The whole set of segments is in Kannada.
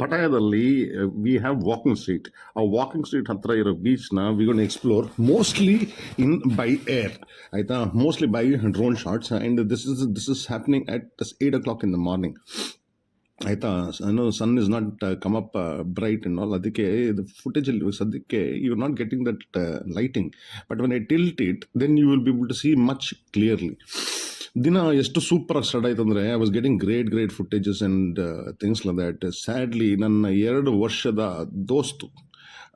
ಪಟಾಯದಲ್ಲಿ ವಿ ಹ್ಯಾವ್ ವಾಕಿಂಗ್ ಸ್ಟ್ರೀಟ್ ಆ ವಾಕಿಂಗ್ ಸ್ಟ್ರೀಟ್ ಹತ್ರ ಇರೋ ಬೀಚ್ನ we gone explore mostly in by air ಆಯಿತಾ? Mostly by drone shots and this is this is happening at eight o'clock in the morning ಆಯಿತಾ? ಏನೋ sun is not come up bright and all ಅದಕ್ಕೆ ಇದು ಫುಟೇಜಲ್ಲಿ ಸದ್ಯಕ್ಕೆ you are not getting that lighting but when I tilt it then you will be able to see much clearly ದಿನ ಎಷ್ಟು ಸೂಪರಾಗಿ ಸ್ಟಾರ್ಟ್ ಆಯ್ತು ಅಂದರೆ I was getting great great footages and things like that sadly ನನ್ನ ಎರಡು ವರ್ಷದ ದೋಸ್ತು,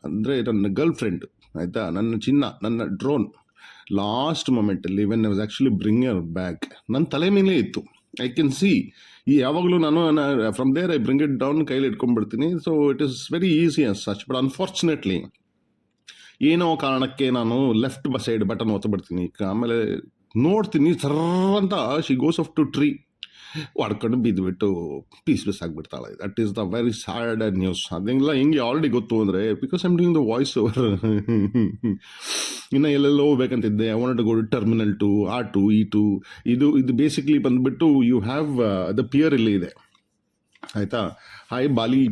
ಅಂದರೆ ನನ್ನ ಗರ್ಲ್ ಫ್ರೆಂಡ್ ಆಯಿತಾ? ನನ್ನ ಚಿನ್ನ, ನನ್ನ drone last ಮೊಮೆಂಟಲ್ಲಿ when I was actually bring her back ನನ್ನ ತಲೆ ಮೇಲೆ ಇತ್ತು. ಐ ಕ್ಯಾನ್ ಸಿ ಈ ಯಾವಾಗಲೂ ನಾನು from there I bring it down ಕೈಲಿ ಇಟ್ಕೊಂಡ್ಬಿಡ್ತೀನಿ. So it is very easy as such but unfortunately ಏನೋ ಕಾರಣಕ್ಕೆ ನಾನು ಲೆಫ್ಟ್ ಸೈಡ್ ಬಟನ್ ಒತ್ತಬಿಡ್ತೀನಿ ಆಮೇಲೆ ನೋಡ್ತೀನಿ ಸರ್ ಅಂತ she goes off to tree ಹೊಡ್ಕೊಂಡು ಬಿದ್ದುಬಿಟ್ಟು piece piece ಆಗಿಬಿಡ್ತಾಳೆ. That is the very sad news ಅದೆಲ್ಲ, ಹೆಂಗೆ ಆಲ್ರೆಡಿ ಗೊತ್ತು ಅಂದರೆ because I'm doing the voice over ಇನ್ನು ಎಲ್ಲೆಲ್ಲೋ ಹೋಗ್ಬೇಕಂತಿದ್ದೆ. I want go terminal to ಆ ಟು ಈ ಟು ಇದು ಇದು ಬೇಸಿಕ್ಲಿ ಬಂದುಬಿಟ್ಟು ಯು ಹ್ಯಾವ್ ದ ಪಿಯರ್ ಇಲ್ಲಿ ಇದೆ. ಆಯಿತಾ? ಹಾಯ್ ಬಾಲಿ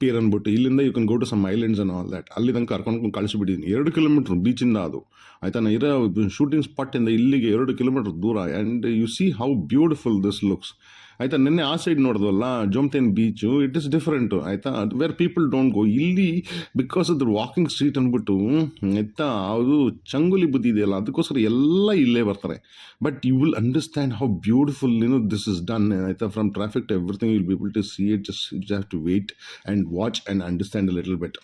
ಪೇರ್ ಅಂದ್ಬಿಟ್ಟು ಇಲ್ಲಿಂದ you can go to some islands and all that ಅಲ್ಲಿ ತನಕ ಕರ್ಕೊಂಡು ಕಳಿಸಿಬಿಟ್ಟಿದ್ದೀನಿ ಎರಡು ಕಿಲೋಮೀಟ್ರ್ ಬೀಚಿಂದ ಅದು. ಆಯ್ತಾ? ನಾ ಇರೋ ಶೂಟಿಂಗ್ ಸ್ಪಾಟಿಂದ ಇಲ್ಲಿಗೆ ಎರಡು ಕಿಲೋಮೀಟ್ರ್ ದೂರ. And you see how beautiful this looks ಆಯಿತಾ, ನಿನ್ನೆ ಆ side ನೋಡಿದ್ವಲ್ಲ Jomtien beach it is different ಆಯಿತಾ? ವೇರ್ ಪೀಪಲ್ ಡೋಂಟ್ ಗೋ ಇಲ್ಲಿ ಬಿಕಾಸ್ ಅದ್ರ ವಾಕಿಂಗ್ ಸ್ಟ್ರೀಟ್ ಅಂದ್ಬಿಟ್ಟು, ಆಯ್ತಾ, ಅದು ಚಂಗುಲಿ ಬುದ್ಧಿ ಇದೆಯಲ್ಲ, ಅದಕ್ಕೋಸ್ಕರ ಎಲ್ಲ ಇಲ್ಲೇ ಬರ್ತಾರೆ. But you will understand how beautiful ಏನು ದಿಸ್ ಇಸ್ ಡನ್ ಆಯ್ತಾ? From traffic to everything will be to see it just have to wait and watch and understand little bit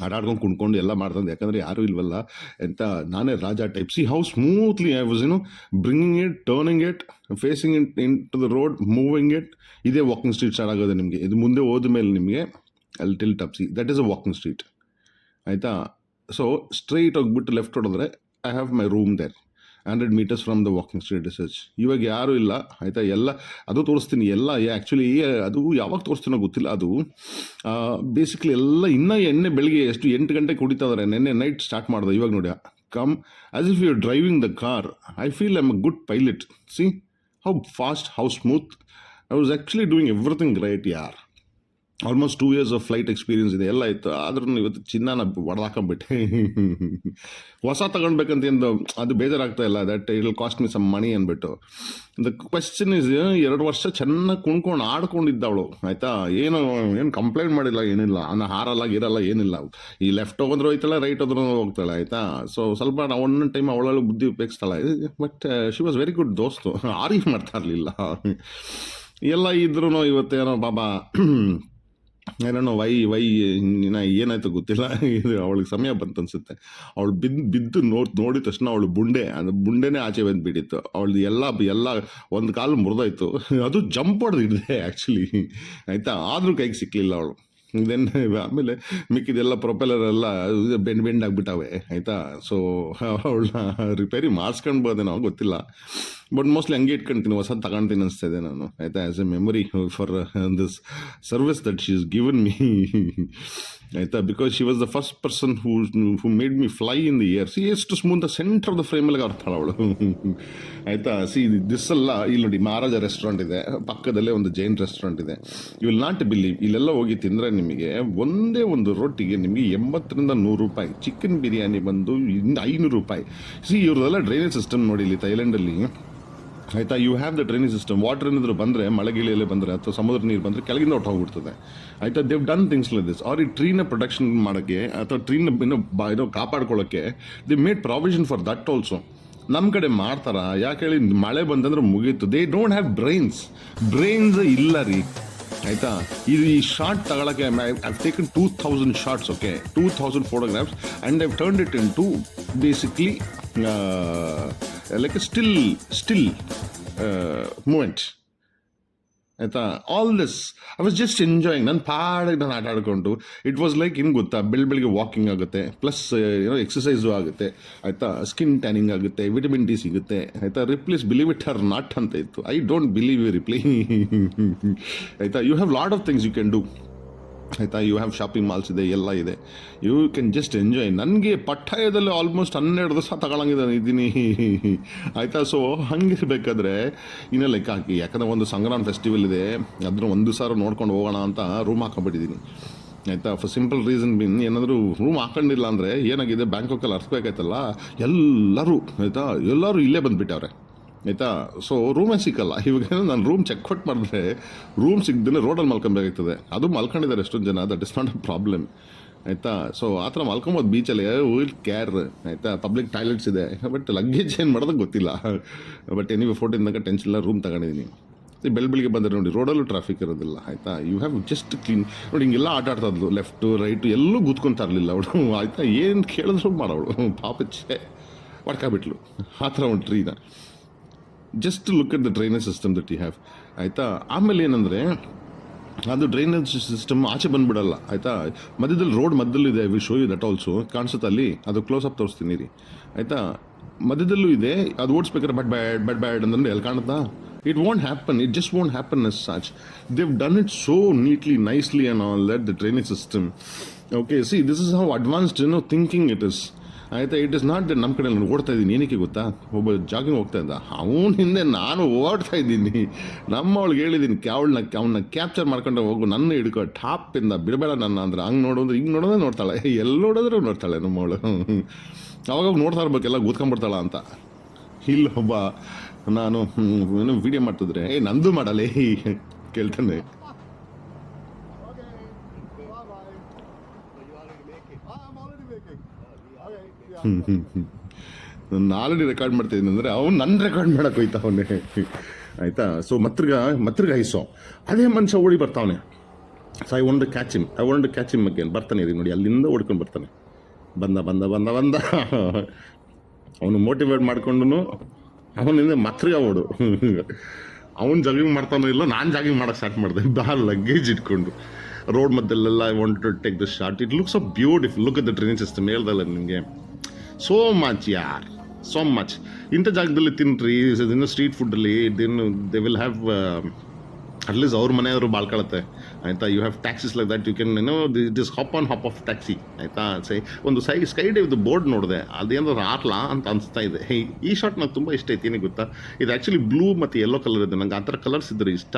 ಆಡಾಡ್ಕೊಂಡು ಕುಣ್ಕೊಂಡು ಎಲ್ಲ ಮಾಡ್ತಂದು. ಯಾಕಂದರೆ ಯಾರೂ ಇಲ್ವಲ್ಲ. ಅಂತ ನಾನೇ ರಾಜ type see how smoothly I was ಏನು bringing it turning it facing it into the road moving it ಇದೇ ವಾಕಿಂಗ್ ಸ್ಟ್ರೀಟ್ ಸ್ಟಾರ್ಟ್ ಆಗೋದು ನಿಮಗೆ. ಇದು ಮುಂದೆ ಹೋದ ಮೇಲೆ ನಿಮಗೆ ಅಲ್ಲಿ till ಟಪ್ಸಿ that is a walking street ಆಯಿತಾ? ಸೊ ಸ್ಟ್ರೈಟ್ ಹೋಗ್ಬಿಟ್ಟು ಲೆಫ್ಟ್ ಹೊಡೆದ್ರೆ I have my room there hundred metres from the walking street research ಇವಾಗ ಯಾರೂ ಇಲ್ಲ, ಆಯಿತಾ? ಎಲ್ಲ, ಅದು ತೋರಿಸ್ತೀನಿ, ಎಲ್ಲ ಆ್ಯಕ್ಚುಲಿ ಅದು ಯಾವಾಗ ತೋರಿಸ್ತೀನೋ ಗೊತ್ತಿಲ್ಲ, ಅದು ಬೇಸಿಕ್ಲಿ ಎಲ್ಲ ಇನ್ನೂ ಎಣ್ಣೆ ಬೆಳಿಗ್ಗೆ ಎಷ್ಟು ಎಂಟು ಗಂಟೆಗೆ ಕುಡಿತಾ ಇದಾರೆ, ನೆನ್ನೆ ನೈಟ್ ಸ್ಟಾರ್ಟ್ ಮಾಡಿದೆ, ಇವಾಗ ನೋಡಿ come as if you driving the car I feel I'm a good pilot see how fast how smooth I was actually doing everything right ಯಾರ್ almost two years of flight experience ಇದೆ. ಎಲ್ಲ ಇತ್ತು. ಆದ್ರೂ ಇವತ್ತು ಚಿನ್ನನ ಹೊಡೆದಾಕೊಂಬಿಟ್ಟೆ ಹೊಸ ತಗೊಳ್ಬೇಕಂತ ಎಂದು ಅದು ಬೇಜಾರಾಗ್ತಾ ಇಲ್ಲ. That it will cost me some money ಅಂದ್ಬಿಟ್ಟು. ದ ಕ್ವೆಶ್ಚನ್ ಇಸ್ ಎರಡು ವರ್ಷ ಚೆನ್ನಾಗಿ ಕುಣ್ಕೊಂಡು ಆಡ್ಕೊಂಡಿದ್ದವಳು. ಆಯ್ತಾ? ಏನು ಏನು ಕಂಪ್ಲೇಂಟ್ ಮಾಡಿಲ್ಲ, ಏನಿಲ್ಲ. ಅನ್ನ ಹಾರಲ್ಲ, ಗಿರಲ್ಲ, ಏನಿಲ್ಲ. ಈ ಲೆಫ್ಟ್ ಹೋಗೋದ್ರೂ ಹೋಯ್ತಾಳೆ ರೈಟ್ ಹೋದ್ರು ಹೋಗ್ತಾಳೆ, ಆಯಿತಾ? ಸೊ ಸ್ವಲ್ಪ ಒಂದೊಂದು ಟೈಮ್ ಅವಳಲ್ಲೂ ಬುದ್ಧಿ ಉಪಯೋಗಿಸ್ತಾಳೆ. But she was very good ದೋಸ್ತು. Arif ಮಾಡ್ತಾ ಇರಲಿಲ್ಲ. ಎಲ್ಲ ಇದ್ರೂ ಇವತ್ತೇನೋ, ಬಾಬಾ ಏನೋ ವೈ ವೈ ಇನ್ನ ಏನಾಯ್ತು ಗೊತ್ತಿಲ್ಲ. ಅವಳಿಗೆ ಸಮಯ ಬಂತು ಅನ್ಸುತ್ತೆ ಅವಳು ಬಿದ್ದು ಬಿದ್ದು ನೋಡ್, ನೋಡಿದ ತಕ್ಷಣ ಅವಳು ಬುಂಡೆ, ಅದು ಬುಂಡೆನೇ ಆಚೆ ಬಂದು ಬಿಟ್ಟಿತ್ತು ಅವಳು ಎಲ್ಲ ಎಲ್ಲ ಒಂದು ಕಾಲು ಮುರಿದೋಯ್ತು. ಅದು ಜಂಪ್ ಹೊಡೆದು ಹಿಡಿದೆ ಆ್ಯಕ್ಚುಲಿ ಆಯಿತಾ? ಆದರೂ ಕೈಗೆ ಸಿಕ್ಕಲಿಲ್ಲ ಅವಳು. ದೆನ್ ಆಮೇಲೆ ಮಿಕ್ಕಿದೆಲ್ಲ ಪ್ರೊಪೆಲರ್ ಎಲ್ಲ ಬೆಂಡ್ ಬೆಂಡ್ ಆಗಿಬಿಟ್ಟಾವೆ. ಆಯಿತಾ? ಸೊ ಅವಳನ್ನ ರಿಪೇರಿ ಮಾಡಿಸ್ಕೊಂಡು ಗೊತ್ತಿಲ್ಲ. ಬಟ್ ಮೋಸ್ಟ್ಲಿ ಹಂಗೆ ಇಟ್ಕೊಂತೀನಿ ಹೊಸ ತಗೊಳ್ತೀನಿ ಅನಿಸ್ತಾ ನಾನು. ಆಯ್ತಾ as a memory for this service that she is given me ಆಯಿತಾ because she was the first person who who made me fly in the air see ಎಷ್ಟು ಸ್ಮೂತ್ ಸೆಂಟರ್ ಆಫ್ ದ ಫ್ರೇಮಲ್ಲಿ ಅರ್ಥಳ ಅವಳು. ಆಯಿತಾ ಸಿ ದಿಸ್ ಅಲ್ಲ ಇಲ್ಲಿ ನೋಡಿ, ಮಹಾರಾಜ ರೆಸ್ಟೋರೆಂಟ್ ಇದೆ, ಪಕ್ಕದಲ್ಲೇ ಒಂದು ಜೈನ್ ರೆಸ್ಟೋರೆಂಟ್ ಇದೆ. ಯು ವಿಲ್ ನಾಟ್ ಬಿಲೀವ್ ಇಲ್ಲೆಲ್ಲ ಹೋಗಿ ತಿಂದರೆ ನಿಮಗೆ ಒಂದೇ ಒಂದು ರೊಟ್ಟಿಗೆ ನಿಮಗೆ ಎಂಬತ್ತರಿಂದ ನೂರು ರೂಪಾಯಿ ಚಿಕನ್ ಬಿರಿಯಾನಿ ಬಂದು ಇನ್ನು ಐನೂರು ರೂಪಾಯಿ. ಸಿ ಇವ್ರದೆಲ್ಲ ಡ್ರೈನೇಜ್ ಸಿಸ್ಟಮ್ ನೋಡಿ ಇಲ್ಲಿ ಥೈಲ್ಯಾಂಡಲ್ಲಿ ಆಯಿತಾ you have the drainage system water ಏನಾದರೂ ಬಂದರೆ ಮಳೆಗಿಳಿಯಲ್ಲೇ ಬಂದರೆ, ಅಥವಾ ಸಮುದ್ರ ನೀರು ಬಂದರೆ ಕೆಳಗಿಂದ ಹೊಟ್ಟು ಹೋಗ್ಬಿಡ್ತದೆ ಆಯಿತಾ they've done things like this ಅವ್ರ ಈ ಟ್ರೀನ ಪ್ರೊಡಕ್ಷನ್ ಮಾಡೋಕ್ಕೆ, ಅಥವಾ ಟ್ರೀನ ಇನ್ನೂ ಬಾ ಏನೋ ಕಾಪಾಡ್ಕೊಳ್ಳೋಕ್ಕೆ the made provision for that also ನಮ್ಮ ಕಡೆ ಮಾಡ್ತಾರ, ಯಾಕೆ ಹೇಳಿ, ಮಳೆ ಬಂತಂದ್ರೆ ಮುಗೀತು. They don't have brains brains ಇಲ್ಲ ರೀ. ಆಯಿತಾ ಇದು ಈ ಶಾರ್ಟ್ ತಗೊಳಕ್ಕೆ I've taken two thousand shots okay two thousand photographs and I've turn it in to basically like still still moment ಆಯಿತಾ? All this I was just enjoying ನನ್ನ ಪಾಡಿಗೆ ನಾನು ಆಟ ಆಡ್ಕೊಂಡು ಇಟ್ ವಾಸ್ ಲೈಕ್ ಏನು ಗೊತ್ತಾ? ಬೆಳ್ ಬೆಳಿಗ್ಗೆ ವಾಕಿಂಗ್ ಆಗುತ್ತೆ. ಪ್ಲಸ್ ಏನೋ ಎಕ್ಸಸೈಸು ಆಗುತ್ತೆ. ಆಯಿತಾ? ಸ್ಕಿನ್ ಟ್ಯಾನಿಂಗ್ ಆಗುತ್ತೆ ವಿಟಮಿನ್ ಡಿ ಸಿಗುತ್ತೆ. ಆಯಿತಾ? Replace believe it her not ಅಂತ ಇತ್ತು. I don't believe you reply ಆಯಿತಾ? You have lot of things you can do ಆಯಿತಾ? ಯು ಹ್ಯಾವ್ ಶಾಪಿಂಗ್ ಮಾಲ್ಸ್ ಇದೆ, ಎಲ್ಲ ಇದೆ. ಯು ಕ್ಯಾನ್ ಜಸ್ಟ್ ಎಂಜಾಯ್ ನನಗೆ ಪಟ್ಟಾಯದಲ್ಲಿ ಆಲ್ಮೋಸ್ಟ್ ಹನ್ನೆರಡು ದಿವಸ ತಗೊಳಂಗಿದೆ ಇದ್ದೀನಿ. ಆಯಿತಾ? ಸೊ ಹಂಗಿರ್ಬೇಕಾದ್ರೆ ಇನ್ನೂ ಲೆಕ್ಕ ಹಾಕಿ. ಯಾಕಂದರೆ ಒಂದು ಸಂಗ್ರಾಮ್ ಫೆಸ್ಟಿವಲ್ ಇದೆ. ಅದನ್ನು ಒಂದು ಸಾರು ನೋಡ್ಕೊಂಡು ಹೋಗೋಣ ಅಂತ ರೂಮ್ ಹಾಕೊಂಡ್ಬಿಟ್ಟಿದ್ದೀನಿ. ಆಯಿತಾ? ಫಾರ್ ಸಿಂಪಲ್ ರೀಸನ್ ಬಿನ್ ಏನಾದರೂ ರೂಮ್ ಹಾಕೊಂಡಿಲ್ಲ ಅಂದರೆ ಏನಾಗಿದೆ? ಬ್ಯಾಂಕಾಕಲ್ಲಿ ಅರ್ಸ್ಬೇಕಾಯ್ತಲ್ಲ ಎಲ್ಲರೂ, ಆಯಿತಾ? ಎಲ್ಲರೂ ಇಲ್ಲೇ ಬಂದುಬಿಟ್ಟವ್ರೆ. ಆಯಿತಾ? ಸೊ ರೂಮೇ ಸಿಕ್ಕಲ್ಲ. ಇವಾಗ ನಾನು ರೂಮ್ ಚೆಕ್ ಕೊಟ್ಟು ಮಾಡಿದ್ರೆ ರೂಮ್ ಸಿಗ್ದೇ ರೋಡಲ್ಲಿ ಮಲ್ಕೊಬೇಕಾಗ್ತದೆ ಅದು ಮಲ್ಕೊಂಡಿದ್ದಾರೆ ಎಷ್ಟೊಂದು ಜನ. That is not a problem ಆಯಿತಾ? ಸೊ ಆ ಥರ ಮಲ್ಕೊಬೋದು ಬೀಚಲ್ಲಿ ವಿಲ್ ಕೇರ್ ಆಯಿತಾ? ಪಬ್ಲಿಕ್ ಟಾಯ್ಲೆಟ್ಸ್ ಇದೆ. ಬಟ್ ಲಗೇಜ್ ಏನು ಮಾಡೋದು ಗೊತ್ತಿಲ್ಲ. ಬಟ್ ಎನಿವೆ ಫೋಟೋ ತನಕ ಟೆನ್ಷನ್ ಇಲ್ಲ. ರೂಮ್ ತಗೊಂಡಿದ್ದೀನಿ ಬೆಳ ಬೆಳಿಗ್ಗೆ ಬಂದರೆ ನೋಡಿ ರೋಡಲ್ಲೂ ಟ್ರಾಫಿಕ್ ಇರೋದಿಲ್ಲ. ಆಯಿತಾ? ಯು ಹ್ಯಾವ್ ಜಸ್ಟ್ ಕ್ಲೀನ್ ನೋಡಿ, ಹಿಂಗೆಲ್ಲ ಆಟ ಆಡ್ತಾ ಇದ್ಲು. ಲೆಫ್ಟು ರೈಟು ಎಲ್ಲೂ ಕೂತ್ಕೊಂತ ಇರಲಿಲ್ಲ ಅವಳು. ಆಯಿತಾ? ಏನು ಕೇಳಿದ್ರು ಮಾಡೋಳು ಪಾಪ ಛೇ. ಹೊಡ್ಕೊಬಿಟ್ಲು. ಆ ಥರ ಒಂದು ಟ್ರೀನ just look at the drainage system that you have ಆಯಿತಾ? ಆಮೇಲೆ ಏನಂದರೆ, ಅದು ಡ್ರೈನೇಜ್ ಸಿಸ್ಟಮ್ ಆಚೆ ಬಂದುಬಿಡಲ್ಲ, ಆಯಿತಾ? ಮಧ್ಯದಲ್ಲಿ road ಮಧ್ಯದಲ್ಲಿದೆ we show you that also ಕಾಣಿಸುತ್ತೆ ಅಲ್ಲಿ? ಅದು ಕ್ಲೋಸ್ ಅಪ್ ತೋರಿಸ್ತೀನಿ ರೀ ಆಯಿತಾ? ಮಧ್ಯದಲ್ಲೂ ಇದೆ, ಅದು ಓಡಿಸ್ಬೇಕಾದ್ರೆ ಬಟ್ ಬ್ಯಾಡ್ ಬಟ್ ಬ್ಯಾಡ್ ಅಂದ್ರೆ ಎಲ್ಲಿ ಕಾಣುತ್ತಾ? It won't happen it just won't happen as such they've done it so neatly nicely and all that the drainage system okay see this is how advanced no thinking it is ಆಯಿತಾ ಇಟ್ ಇಸ್ ನಾಟ್ ನಮ್ಮ ಕಡೆ ನಾನು ಓಡ್ತಾ ಇದ್ದೀನಿ, ಏನಕ್ಕೆ ಗೊತ್ತಾ? ಒಬ್ಬ ಜಾಗಿಂಗ್ ಹೋಗ್ತಾ ಇದ್ದ. ಅವನ ಹಿಂದೆ ನಾನು ಓಡ್ತಾ ಇದ್ದೀನಿ. ನಮ್ಮವಳಿಗೆ ಹೇಳಿದ್ದೀನಿ ಅವಳನ್ನ ಅವನ್ನ ಕ್ಯಾಪ್ಚರ್ ಮಾಡ್ಕೊಂಡು ಹೋಗು, ನನ್ನ ಹಿಡ್ಕೊ ಟಾಪಿಂದ ಬಿಡಬೇಡ ನನ್ನ ಅಂದ್ರೆ ಹಂಗೆ ನೋಡೋದ್ರೆ ಹಿಂಗೆ ನೋಡೋದೇ ನೋಡ್ತಾಳೆ. ಎಲ್ಲಿ ನೋಡಿದ್ರು ನೋಡ್ತಾಳೆ ನಮ್ಮವಳು. ಅವಾಗ ನೋಡ್ತಾ ಇರ್ಬೇಕೆಲ್ಲ ಕೂತ್ಕೊಂಡ್ಬಿಡ್ತಾಳ ಅಂತ. ಇಲ್ಲ ಒಬ್ಬ, ನಾನು ಏನು ವಿಡಿಯೋ ಮಾಡ್ತಿದ್ರೆ, ಏ, ನಂದು ಮಾಡಲೇ, ಕೇಳ್ತಾನೆ. ನಾನು ಆಲ್ರೆಡಿ ರೆಕಾರ್ಡ್ ಮಾಡ್ತಿದ್ದೀನಿ ಅಂದರೆ ಅವ್ನು ನನ್ನ ರೆಕಾರ್ಡ್ ಮಾಡೋಕೆ ಹೋಯ್ತಾ ಅವನೇ ಆಯಿತಾ? ಸೊ ಮತ್ರಿಗ ಮತ್ರಿಗ ಐಸೋ. ಅದೇ ಮನುಷ್ಯ ಓಡಿ ಬರ್ತಾವನೆ. So I want catch him I want catch him again ಬರ್ತಾನೆ ಇದೀನಿ ನೋಡಿ, ಅಲ್ಲಿಂದ ಓಡ್ಕೊಂಡು ಬರ್ತಾನೆ. ಬಂದ ಬಂದ ಬಂದ ಬಂದ. ಅವನು ಮೋಟಿವೇಟ್ ಮಾಡಿಕೊಂಡು ಅವನಿಂದ ಮತ್ರಿಗ ಓಡು. ಅವನು ಜಾಗಿಂಗ್ ಮಾಡ್ತಾನೋ ಇಲ್ಲ, ನಾನು ಜಾಗಿಂಗ್ ಮಾಡೋಕೆ ಸ್ಟಾರ್ಟ್ ಮಾಡಿದೆ. ಬಾ ಲಗೇಜ್ ಇಟ್ಕೊಂಡು. Road ಮಧ್ಯಲ್ಲೆಲ್ಲ I want to take the shot it looks a beautiful look the training system ಹೇಳ್ದಲ್ಲ ನಿಮಗೆ. ಸೋ ಮಚ್ ಯಾರ್ ಸೋ ಮಚ್ ಇಂಥ ಜಾಗದಲ್ಲಿ ತಿನ್ನಿರಿ ಇನ್ನು ಸ್ಟ್ರೀಟ್ ಫುಡ್ಡಲ್ಲಿ ದಿನ ದೇ ವಿಲ್ ಹ್ಯಾವ್ ಅಟ್ಲೀಸ್ಟ್ ಅವ್ರ ಮನೆಯವರು ಬಾಳ್ಕೊಳತ್ತೆ ಆಯಿತಾ? You have taxis like that you can ಏನೋ it is hop on hop off taxi ಆಯಿತಾ? ಸೈ, ಒಂದು ಸೈ ಸ್ಕೈ ಡೈವ್ದು ಬೋರ್ಡ್ ನೋಡಿದೆ ಅದೇನಾದ್ರು ಆರ್ಲಾ ಅಂತ ಅನಿಸ್ತಾ ಇದೆ. ಹೇ, ಈ ಶಾರ್ಟ್ ನಂಗೆ ತುಂಬ ಇಷ್ಟ ಐತಿ ಏನಿಗೆ ಗೊತ್ತಾ? ಇದು ಆ್ಯಕ್ಚುಲಿ ಬ್ಲೂ ಮತ್ತು ಯೆಲ್ಲೋ ಕಲರ್ ಇದೆ. ನಂಗೆ ಆ ಥರ ಕಲರ್ಸ್ ಇದ್ರೆ ಇಷ್ಟ.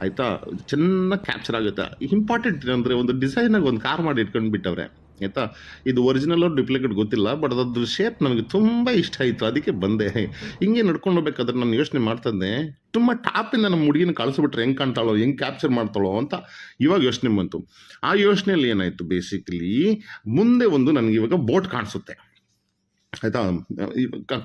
ಆಯಿತಾ? ಚೆನ್ನಾಗಿ ಕ್ಯಾಪ್ಚರ್ ಆಗುತ್ತೆ. ಇಂಪಾರ್ಟೆಂಟ್ ಅಂದರೆ ಒಂದು ಡಿಸೈನಾಗಿ ಒಂದು ಕಾರ್ ಮಾಡಿ ಇಟ್ಕೊಂಡು ಬಿಟ್ಟವ್ರೆ. ಆಯಿತಾ? ಇದು ಒರಿಜಿನಲ್ ಡುಪ್ಲಿಕೇಟ್ ಗೊತ್ತಿಲ್ಲ ಬಟ್ ಅದ್ರ ಶೇಪ್ ನನಗೆ ತುಂಬ ಇಷ್ಟ ಆಯಿತು. ಅದಕ್ಕೆ ಬಂದೆ. ಹಿಂಗೆ ನಡ್ಕೊಂಡು ಹೋಗ್ಬೇಕಾದ್ರೆ ನಾನು ಯೋಚನೆ ಮಾಡ್ತಾ ಇದ್ದೆ, ತುಂಬ ಟಾಪಿಂದ ನಮ್ಮ ಹುಡುಗಿನ ಕಳಿಸ್ಬಿಟ್ರೆ ಹೆಂಗೆ ಕಾಣ್ತಾಳೋ, ಹೆಂಗೆ ಕ್ಯಾಪ್ಚರ್ ಮಾಡ್ತಾಳೋ ಅಂತ ಇವಾಗ ಯೋಚನೆ ಬಂತು. ಆ ಯೋಚನೆಯಲ್ಲಿ ಏನಾಯಿತು ಬೇಸಿಕಲಿ ಮುಂದೆ ಒಂದು ನನಗೆ ಇವಾಗ ಬೋಟ್ ಕಾಣಿಸುತ್ತೆ. ಆಯಿತಾ?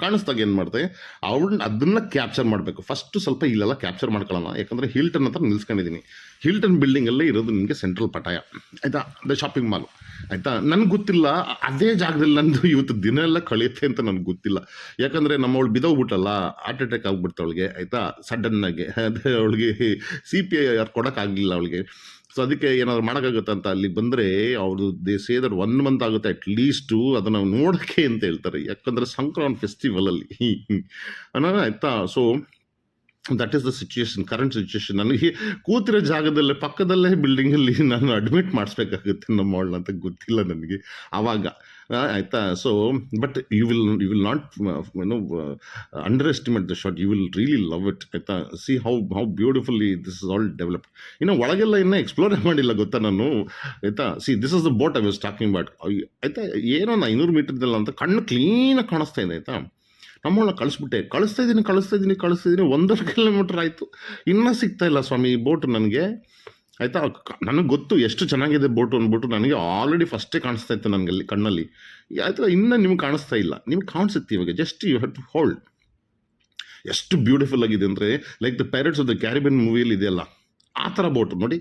ಕಾಣಿಸ್ದಾಗ ಏನು ಮಾಡ್ತೆ ಅವಳನ್ನ ಅದನ್ನ ಕ್ಯಾಪ್ಚರ್ ಮಾಡಬೇಕು. ಫಸ್ಟ್ ಸ್ವಲ್ಪ ಇಲ್ಲೆಲ್ಲ ಕ್ಯಾಪ್ಚರ್ ಮಾಡ್ಕೊಳ್ಳೋಣ ಯಾಕಂದರೆ ಹಿಲ್ಟನ್ ಹತ್ರ ನಿಲ್ಸ್ಕೊಂಡಿದ್ದೀನಿ ಹಿಲ್ಟನ್ ಬಿಲ್ಡಿಂಗಲ್ಲೇ ಇರೋದು ನಿಮಗೆ ಸೆಂಟ್ರಲ್ ಪಟಾಯ. ಆಯಿತಾ? ದ ಶಾಪಿಂಗ್ ಮಾಲ್ ಆಯಿತಾ? ನನಗೆ ಗೊತ್ತಿಲ್ಲ. ಅದೇ ಜಾಗದಲ್ಲಿ ನಂದು ಇವತ್ತು ದಿನ ಎಲ್ಲ ಕಳೆಯುತ್ತೆ ಅಂತ ನನಗೆ ಗೊತ್ತಿಲ್ಲ. ಯಾಕಂದರೆ ನಮ್ಮವಳು ಬಿದೋಗ್ಬಿಟ್ಟಲ್ಲ ಹಾರ್ಟ್ ಅಟ್ಯಾಕ್ ಆಗ್ಬಿಡ್ತು ಅವಳಿಗೆ. ಆಯಿತಾ? ಸಡನ್ನಾಗಿ ಅದೇ ಅವಳಿಗೆ ಸಿ ಪಿ ಐ ಯಾರು ಕೊಡೋಕ್ಕಾಗಲಿಲ್ಲ ಅವಳಿಗೆ. ಸೊ ಅದಕ್ಕೆ ಏನಾದ್ರು ಮಾಡೋಕ್ಕಾಗುತ್ತೆ ಅಂತ ಅಲ್ಲಿ ಬಂದರೆ ಅವರು they say that one month ಆಗುತ್ತೆ ಅಟ್ ಲೀಸ್ಟು ಅದನ್ನು ನೋಡೋಕ್ಕೆ ಅಂತ ಹೇಳ್ತಾರೆ. ಯಾಕಂದರೆ ಸಂಕ್ರಾಂತ್ ಫೆಸ್ಟಿವಲಲ್ಲಿ ಅನ್ನೋ ಆಯ್ತಾ? So that is the situation current situation ನನಗೆ ಕೂತಿರೋ ಜಾಗದಲ್ಲೇ, ಪಕ್ಕದಲ್ಲೇ ಬಿಲ್ಡಿಂಗಲ್ಲಿ ನಾನು ಅಡ್ಮಿಟ್ ಮಾಡಿಸ್ಬೇಕಾಗುತ್ತೆ ನಮ್ಮ ಅಂತ ಗೊತ್ತಿಲ್ಲ ನನಗೆ. ಆವಾಗ ಆಯಿತಾ? So but you will you will not you know underestimate the shot you will really love it ಆಯಿತಾ? See how how beautifully this is all developed ಇನ್ನು ಒಳಗೆಲ್ಲ ಇನ್ನೂ ಎಕ್ಸ್ಪ್ಲೋರ್ ಮಾಡಿಲ್ಲ, ಗೊತ್ತಾ ನಾನು? ಆಯಿತಾ? See this is the boat I was talking but ಆಯಿತಾ? ಏನೋ ನಾ ಐನೂರು ಮೀಟರ್ದಲ್ಲ ಅಂತ ಕಣ್ಣು ಕ್ಲೀನಾಗಿ ಕಾಣಿಸ್ತಾ ಇದೆ, ಆಯಿತಾ? ನಮ್ಮನ್ನ ಕಳಿಸ್ಬಿಟ್ಟೆ. ಕಳಿಸ್ತಾ ಇದ್ದೀನಿ ಕಳಿಸ್ತಾ ಇದ್ದೀನಿ ಕಳಿಸ್ತಾ ಇದ್ದೀನಿ ಒಂದೂವರೆ ಕಿಲೋಮೀಟ್ರ್ ಆಯಿತು. ಇನ್ನೂ ಸಿಗ್ತಾ ಇಲ್ಲ ಸ್ವಾಮಿ ಈ ಬೋಟ್ ನನಗೆ. ಆಯಿತಾ? ನನಗೆ ಗೊತ್ತು ಎಷ್ಟು ಚೆನ್ನಾಗಿದೆ ಬೋಟು ಅಂದ್ಬಿಟ್ಟು ನನಗೆ ಆಲ್ರೆಡಿ ಫಸ್ಟೇ ಕಾಣಿಸ್ತಾ ಇತ್ತು ನನಗೆ ಅಲ್ಲಿ, ಕಣ್ಣಲ್ಲಿ. ಆಯ್ತು ಇನ್ನೂ ನಿಮ್ಗೆ ಕಾಣಿಸ್ತಾ ಇಲ್ಲ. ನಿಮ್ಗೆ ಕಾಣಿಸುತ್ತೆ ಇವಾಗ. Just you have to hold ಎಷ್ಟು ಬ್ಯೂಟಿಫುಲ್ ಆಗಿದೆ ಅಂದರೆ like the pirates of the Caribbean ಮೂವಿಯಲ್ಲಿ ಇದೆಯಲ್ಲ, ಆ ಥರ ಬೋಟು. ನೋಡಿ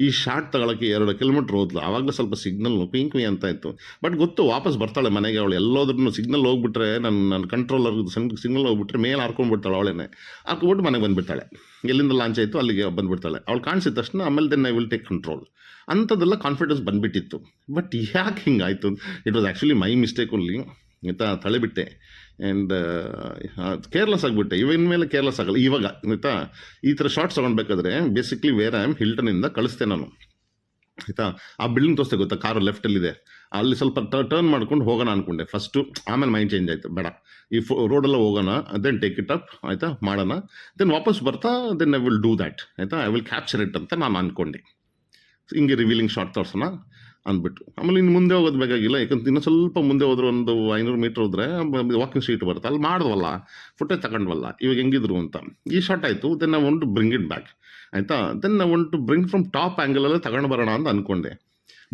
ಈ ಶಾರ್ಟ್ ತಗೊಳಕ್ಕೆ ಎರಡು ಕಿಲೋಮೀಟ್ರ್ ಹೋದ್ಲು. ಆವಾಗಲೂ ಸ್ವಲ್ಪ ಸಿಗ್ನಲ್ ಪಿಂಕ್ ಮಿ ಅಂತ ಇತ್ತು. ಬಟ್ ಗೊತ್ತು, ವಾಪಸ್ ಬರ್ತಾಳೆ ಮನೆಗೆ ಅವಳು. ಎಲ್ಲೋದ್ರೂ ಸಿಗ್ನಲ್ ಹೋಗ್ಬಿಟ್ರೆ ನನ್ನ ನನ್ನ ಕಂಟ್ರೋಲರ್ ಸಿಗ್ನಲ್ ಹೋಗ್ಬಿಟ್ರೆ ಮೇಲೆ ಹಾರ್ಕೊಂಡ್ಬಿಡ್ತಾಳೆ ಅವಳೇನೆ ಹಾಕ್ಬಿಟ್ಟು ಮನೆಗೆ ಬಂದುಬಿಡ್ತಾಳೆ ಎಲ್ಲಿಂದ ಲಾಂಚ್ ಆಯಿತು ಅಲ್ಲಿಗೆ ಬಂದುಬಿಡ್ತಾಳೆ. ಅವಳು ಕಾಣಿಸಿದ ತಕ್ಷಣ ಆಮೇಲೆ then I will take control ಅಂಥದ್ದೆಲ್ಲ ಕಾನ್ಫಿಡೆನ್ಸ್ ಬಂದುಬಿಟ್ಟಿತ್ತು. ಬಟ್ ಯಾಕೆ ಹಿಂಗಾಯಿತು? It was actually my mistake only ಆಯಿತಾ? ತಳೆಬಿಟ್ಟೆ ಆ್ಯಂಡ್ ಕೇರ್ಲೆಸ್ ಆಗಿಬಿಟ್ಟೆ. ಇವಿನ ಮೇಲೆ ಕೇರ್ಲೆಸ್ ಆಗಲ್ಲ. ಇವಾಗ, ಆಯಿತಾ? ಈ ಥರ ಶಾರ್ಟ್ಸ್ ತೊಗೊಳ್ಬೇಕಾದ್ರೆ ಬೇಸಿಕ್ಲಿ ವೇರ್ ಐ ಆಮ್ ಹಿಲ್ಟನಿಂದ ಕಳಿಸ್ತೆ ನಾನು. ಆಯಿತಾ? ಆ ಬಿಲ್ಡಿಂಗ್ ತೋರಿಸ್ತೆ ಗೊತ್ತಾ? ಕಾರು ಲೆಫ್ಟಲ್ಲಿದೆ ಅಲ್ಲಿ ಸ್ವಲ್ಪ ಟರ್ನ್ ಮಾಡ್ಕೊಂಡು ಹೋಗೋಣ ಅಂದ್ಕೊಂಡೆ ಫಸ್ಟು ಆಮೇಲೆ ಮೈಂಡ್ ಚೇಂಜ್ ಆಯಿತು. ಬೇಡ. ಈ ಫೋ ರೋಡೆಲ್ಲ ಹೋಗೋಣ ದೆನ್ ಟೇಕ್ ಇಟ್ ಅಪ್ ಆಯಿತಾ? ಮಾಡೋಣ. ದೆನ್ ವಾಪಸ್ ಬರ್ತಾ then I will do that ಆಯಿತಾ? ಐ ವಿಲ್ ಕ್ಯಾಪ್ಚರ್ ಇಟ್ ಅಂತ ನಾನು ಅಂದ್ಕೊಂಡೆ ಹಿಂಗೆ ರಿವೀಲಿಂಗ್ ಶಾರ್ಟ್ ತೋರ್ಸೋಣ. ಅಂದ್ಬಿಟ್ಟು ಆಮೇಲೆ ಇನ್ನು ಮುಂದೆ ಹೋಗೋದು ಬೇಕಾಗಿಲ್ಲ, ಯಾಕಂದ್ರೆ ಇನ್ನೂ ಸ್ವಲ್ಪ ಮುಂದೆ ಹೋದ್ರೆ ಒಂದು ಐನೂರು ಮೀಟ್ರ್ ಹೋದ್ರೆ ವಾಕಿಂಗ್ ಸ್ಟ್ರೀಟ್ ಬರುತ್ತೆ. ಅಲ್ಲಿ ಮಾಡಿದ್ವಲ್ಲ ಫುಟೇಜ್ ತಗೊಂಡ್ವಲ್ಲ, ಇವಾಗ ಹೆಂಗಿದ್ರು ಅಂತ. ಈ ಶಾರ್ಟ್ ಆಯಿತು then I want to bring it back ಆಯಿತಾ? Then I want to bring from top ಆ್ಯಂಗಲಲ್ಲೇ ತಗೊಂಡು ಬರೋಣ ಅಂತ ಅಂದ್ಕೊಂಡೆ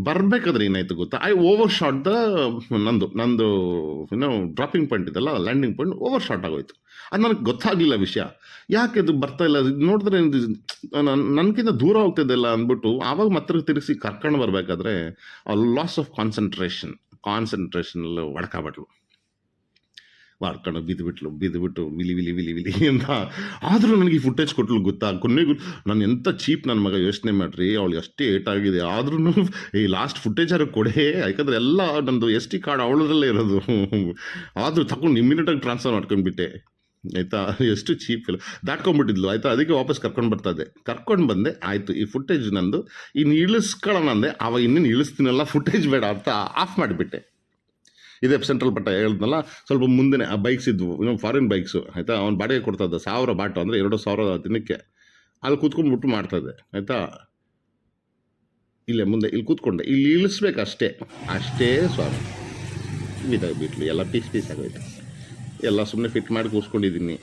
ಬರಬೇಕಾದ್ರೆ ಏನಾಯ್ತು ಗೊತ್ತಾ? ಐ ಓವರ್ ಶಾಟ್ ದ ನಂದು ನಂದು ಏನೋ ಡ್ರಾಪಿಂಗ್ ಪಾಯಿಂಟ್ ಇದೆಲ್ಲ ಲ್ಯಾಂಡಿಂಗ್ ಪಾಯಿಂಟ್ ಓವರ್ ಶಾಟ್ ಆಗೋಯ್ತು. ಅದು ನನಗೆ ಗೊತ್ತಾಗಲಿಲ್ಲ ವಿಷಯ. ಯಾಕೆ ಇದು ಬರ್ತಾ ಇಲ್ಲ? ನೋಡಿದ್ರೆ ನನಗಿಂತ ದೂರ ಹೋಗ್ತಿದ್ದೆಲ್ಲ ಅಂದ್ಬಿಟ್ಟು, ಆವಾಗ ಮತ್ತೆ ತಿರುಗಿಸಿ ಕರ್ಕೊಂಡು ಬರಬೇಕಾದ್ರೆ ಲಾಸ್ ಆಫ್ ಕಾನ್ಸಂಟ್ರೇಷನ್ ಕಾನ್ಸಂಟ್ರೇಷನಲ್ಲಿ ಒಡ್ಕಾಬಿಟ್ಲು ಮಾಡ್ಕೊಂಡು ಬಿದ್ದುಬಿಟ್ಲು ಬಿದ್ದುಬಿಟ್ಟು ವಿಲಿ ವಿಲಿ ವಿಲಿ ವಿಲಿ ಅಂತ. ಆದರೂ ನನಗೆ ಈ ಫುಟೇಜ್ ಕೊಟ್ಲು ಗೊತ್ತಾ? ಕೊನೆಗೂ ನಾನು ಎಂಥ ಚೀಪ್ ನನ್ನ ಮಗ ಯೋಚನೆ ಮಾಡ್ರಿ ಅವಳಿಗೆ ಅಷ್ಟೇ ಏಟಾಗಿದೆ ಆದ್ರೂ ಈ ಲಾಸ್ಟ್ ಫುಟೇಜ್ ಆರು ಕೊಡೆ. ಯಾಕಂದ್ರೆ ಎಲ್ಲ ನಂದು ಎಸ್ ಟಿ ಕಾರ್ಡ್ ಅವಳದಲ್ಲೇ ಇರೋದು. ಆದರೂ ತಗೊಂಡು ಇಮ್ಮಿಡಿಯೇಟಾಗಿ ಟ್ರಾನ್ಸ್ಫರ್ ಮಾಡ್ಕೊಂಡ್ಬಿಟ್ಟೆ. ಆಯಿತಾ? ಎಷ್ಟು ಚೀಪ್ ಇಲ್ಲ ದಾಟ್ಕೊಂಡ್ಬಿಟ್ಟಿದ್ಲು. ಆಯಿತಾ? ಅದಕ್ಕೆ ವಾಪಸ್ ಕರ್ಕೊಂಡು ಬರ್ತಾ ಇದ್ದೆ. ಕರ್ಕೊಂಡು ಬಂದೆ, ಆಯಿತು. ಈ ಫುಟೇಜ್ ನಂದು ಇನ್ನು ಇಳಿಸ್ಕೊಳ್ಳೋಣ ಅಂದೆ. ಆವಾಗ ಇನ್ನೇನು ಇಳಿಸ್ತೀನಲ್ಲ ಫುಟೇಜ್ ಬೇಡ ಅಂತ ಆಫ್ ಮಾಡಿಬಿಟ್ಟೆ. ಇದೇ ಸೆಂಟ್ರಲ್ ಪಟ್ಟ ಹೇಳಿದ್ನಲ್ಲ, ಸ್ವಲ್ಪ ಮುಂದೆ ಆ ಬೈಕ್ಸ್ ಇದ್ವು ಇನ್ನೊಂದು ಫಾರಿನ್ ಬೈಕ್ಸು ಆಯಿತಾ? ಅವ್ನು ಬಾಡಿಗೆ ಕೊಡ್ತಾ ಇದ್ದ ಸಾವಿರ ಬಾಟು, ಅಂದರೆ ಎರಡು ಸಾವಿರ ದಿನಕ್ಕೆ. ಅಲ್ಲಿ ಕೂತ್ಕೊಂಡ್ಬಿಟ್ಟು ಮಾಡ್ತಾಯಿದ್ದೆ ಆಯಿತಾ? ಇಲ್ಲೇ ಮುಂದೆ, ಇಲ್ಲಿ ಕೂತ್ಕೊಂಡೆ. ಇಲ್ಲಿ ಇಳಿಸ್ಬೇಕು ಅಷ್ಟೇ. ಅಷ್ಟೇ ಸ್ವಾಮಿ. ಬಿದ್ದಾಗ್ಬಿಟ್ಲು ಎಲ್ಲ ಪೀಸ್ ಪೀಸ್ ಆಗೋಯ್ತು. ಎಲ್ಲ ಸುಮ್ಮನೆ ಫಿಟ್ ಮಾಡಿ ಕೂರಿಸ್ಕೊಂಡಿದ್ದೀನಿ.